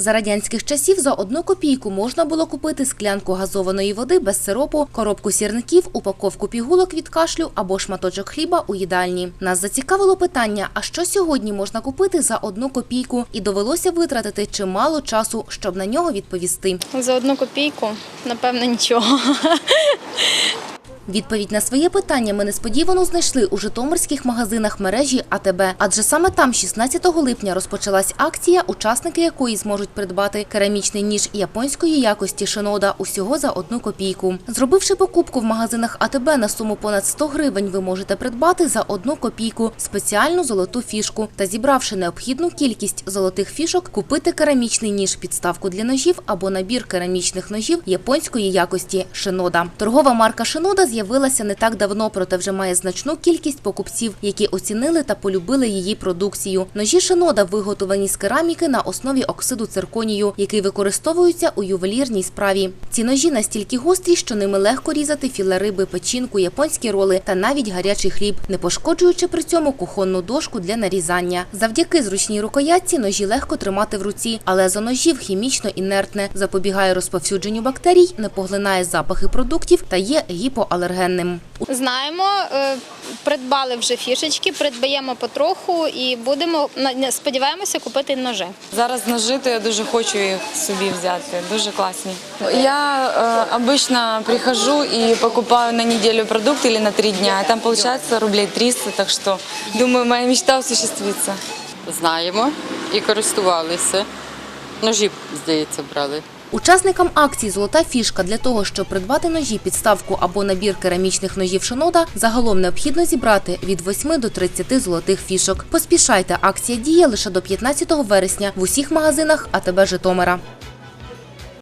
За радянських часів за одну копійку можна було купити склянку газованої води без сиропу, коробку сірників, упаковку пігулок від кашлю або шматочок хліба у їдальні. Нас зацікавило питання: а що сьогодні можна купити за одну копійку? І довелося витратити чимало часу, щоб на нього відповісти. За одну копійку, напевно, нічого. Відповідь на своє питання ми несподівано знайшли у житомирських магазинах мережі АТБ, адже саме там 16 липня розпочалась акція, учасники якої зможуть придбати керамічний ніж японської якості шинода усього за одну копійку. Зробивши покупку в магазинах АТБ на суму понад 100 гривень, ви можете придбати за одну копійку спеціальну золоту фішку та зібравши необхідну кількість золотих фішок, купити керамічний ніж, підставку для ножів або набір керамічних ножів японської якості шинода. Торгова марка шинода з'явилася не так давно, проте вже має значну кількість покупців, які оцінили та полюбили її продукцію. Ножі шинода виготовлені з кераміки на основі оксиду цирконію, який використовується у ювелірній справі. Ці ножі настільки гострі, що ними легко різати філе риби, печінку, японські роли та навіть гарячий хліб, не пошкоджуючи при цьому кухонну дошку для нарізання. Завдяки зручній рукоятці ножі легко тримати в руці, але за ножів хімічно інертне, запобігає розповсюдженню бактерій, не поглинає запахи продуктів та є гіпоалергенним Знаємо, е, придбали вже фішечки, придбаємо потроху і будемо на- сподіваємося купити ножи. Зараз ножи, то я дуже хочу їх собі взяти. Дуже класні. Я э, обычно прихожу и покупаю на неделю продукты или на три дня. Там получается рублей 300, так что думаю, моя мечта осуществится. знаємо і користувалися. Ножі, здається, брали. Учасникам акції Золота фішка для того, щоб придбати ножі, підставку або набір керамічних ножів шинода, загалом необхідно зібрати від 8 до 30 золотих фішок. Поспішайте, акція діє лише до 15 вересня в усіх магазинах АТБ Житомира.